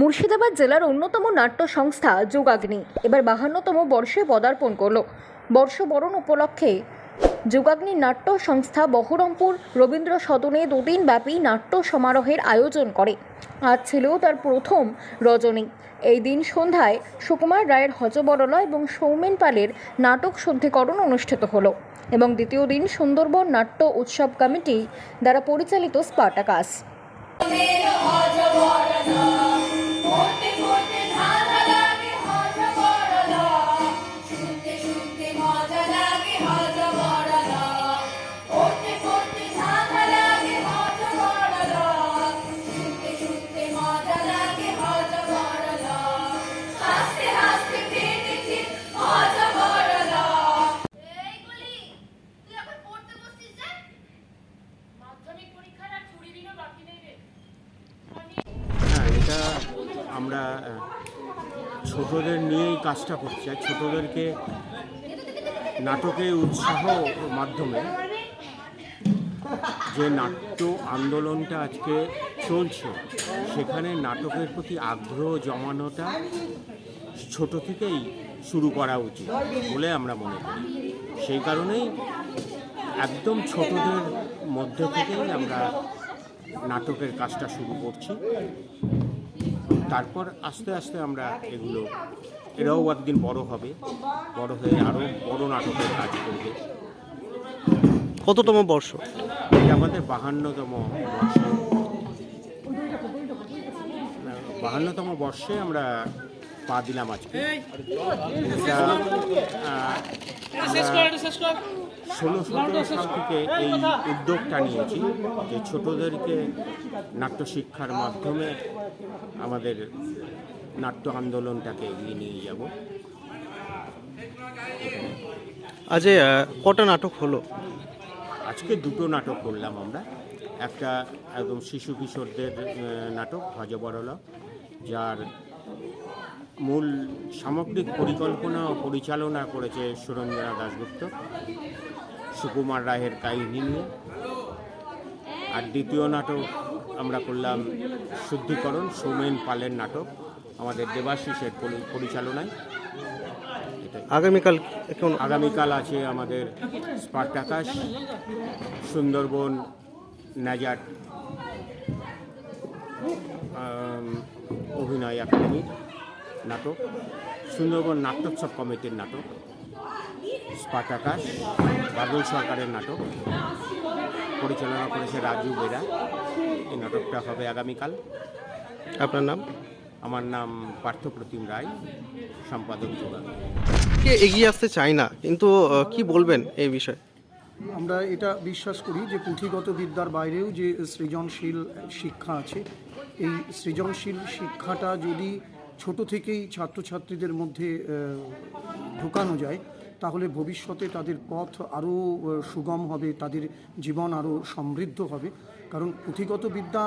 মুর্শিদাবাদ জেলার অন্যতম নাট্য সংস্থা যোগাগ্নি এবার বাহান্নতম বর্ষে পদার্পণ করল। বর্ষবরণ উপলক্ষে যোগাগ্নি নাট্য সংস্থা বহরমপুর রবীন্দ্র সদনে দুদিন ব্যাপী নাট্য সমারোহের আয়োজন করে। আজ ছিল তার প্রথম রজনী। এই দিন সন্ধ্যায় সুকুমার রায়ের হজবরলা এবং সৌমেন পালের নাটক শুদ্ধিকরণ অনুষ্ঠিত হলো এবং দ্বিতীয় দিন সুন্দরবন নাট্য উৎসব কমিটি দ্বারা পরিচালিত স্পার্টাকাস আমরা ছোটদের নিয়েই কাজটা করছি। আর ছোটদেরকে নাটকে উৎসাহ মাধ্যমে যে নাট্য আন্দোলনটা আজকে চলছে, সেখানে নাটকের প্রতি আগ্রহ জমানোটা ছোট থেকেই শুরু করা উচিত বলে আমরা মনে করি। সেই কারণেই একদম ছোটদের মধ্যে থেকেই আমরা নাটকের কাজটা শুরু করছি। তারপর আস্তে আস্তে আমরা এগুলো এরাও একদিন বড় হবে বড় হয়ে আরও বড় নাটকের কাজ করবে। কততম বর্ষ? এটা আমাদের বাহান্নতম বর্ষ। বাহান্নতম বর্ষে আমরা পা দিলাম আজকে। ষোলো সতেরো সাল থেকে এই উদ্যোগটা নিয়েছি যে ছোটদেরকে নাট্য শিক্ষার মাধ্যমে আমাদের নাট্য আন্দোলনটাকে এগিয়ে নিয়ে যাব। আজ কটা নাটক হলো? আজকে দুটো নাটক করলাম আমরা। একটা একদম শিশু কিশোরদের নাটক হজবরলা যার মূল সামগ্রিক পরিকল্পনা ও পরিচালনা করেছে সুরঞ্জনা দাশগুপ্ত সুকুমার রায়ের কাহিনী নিয়ে। আর দ্বিতীয় নাটক আমরা করলাম শুদ্ধিকরণ সৌমেন পালের নাটক আমাদের দেবাশিসের পরি- পরিচালনায়। আগামীকাল এখন আগামীকাল আছে আমাদের স্পার্টাকাস সুন্দরবন নাজাট অভিনয় একাডেমির নাটক সুন্দরবন নাট্যোৎসব কমিটির নাটক স্পার্টাকাস বাদল সরকারের নাটক পরিচালনা করেছে রাজু বেরা। এই নাটকটা হবে আগামীকাল। আপনার নাম? আমার নাম পার্থপ্রতিম রায় সম্পাদক যোগান। কে এগিয়ে আসতে চায় না কিন্তু কি বলবেন এই বিষয়ে? আমরা এটা বিশ্বাস করি যে পুঁথিগত বিদ্যার বাইরেও যে সৃজনশীল শিক্ষা আছে এই সৃজনশীল শিক্ষাটা যদি ছোট থেকেই ছাত্রছাত্রীদের মধ্যে ঢোকানো যায়, তাহলে ভবিষ্যতে তাদের পথ আরও সুগম হবে, তাদের জীবন আরও সমৃদ্ধ হবে। কারণ পুঁথিগত বিদ্যা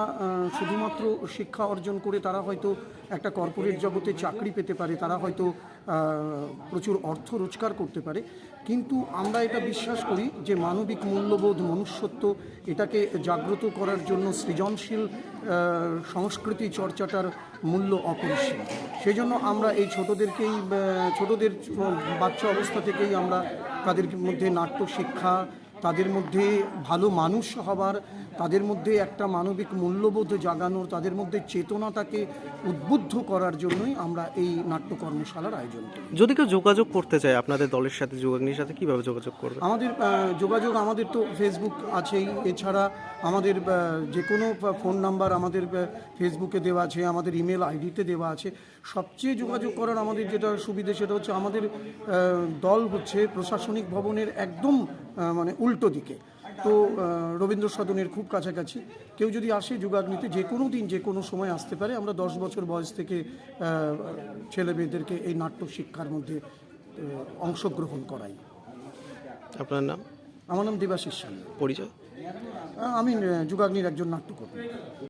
শুধুমাত্র শিক্ষা অর্জন করে তারা হয়তো একটা কর্পোরেট জগতে চাকরি পেতে পারে, তারা হয়তো প্রচুর অর্থ রোজগার করতে পারে। কিন্তু আমরা এটা বিশ্বাস করি যে মানবিক মূল্যবোধ, মনুষ্যত্ব, এটাকে জাগ্রত করার জন্য সৃজনশীল সংস্কৃতি চর্চাটার মূল্য অপরিসীম। সেই জন্য আমরা এই ছোটদেরকেই ছোটোদের বাচ্চা অবস্থা থেকেই আমরা তাদের মধ্যে নাট্য শিক্ষা তাদের মধ্যে ভালো মানুষ হবার তাদের মধ্যে একটা মানবিক মূল্যবোধ জাগানোর তাদের মধ্যে চেতনাটাকে উদ্বুদ্ধ করার জন্যই আমরা এই নাট্য কর্মশালার আয়োজন করি। যদি কেউ যোগাযোগ করতে চায় আপনাদের দলের সাথে যোগাগ্নির সাথে কীভাবে যোগাযোগ করবে? আমাদের যোগাযোগ আমাদের তো ফেসবুক আছেই। এছাড়া আমাদের যে কোনো ফোন নাম্বার আমাদের ফেসবুকে দেওয়া আছে আমাদের ইমেল আইডিতে দেওয়া আছে। সবচেয়ে যোগাযোগ করার আমাদের যেটা সুবিধে সেটা হচ্ছে আমাদের দল হচ্ছে প্রশাসনিক ভবনের একদম মানে উল্টো দিকে। তো রবীন্দ্র সদনের খুব কাছাকাছি। কেউ যদি আসে যুগাগ্নিতে যে কোনো দিন যে কোনো সময় আসতে পারে। আমরা দশ বছর বয়স থেকে ছেলে মেয়েদেরকে এই নাট্য শিক্ষার মধ্যে অংশগ্রহণ করাই। আপনার নাম? আমার নাম দেবাশিস সান পরিচয়? আমি যুগাগ্নির একজন নাট্যকর্মী।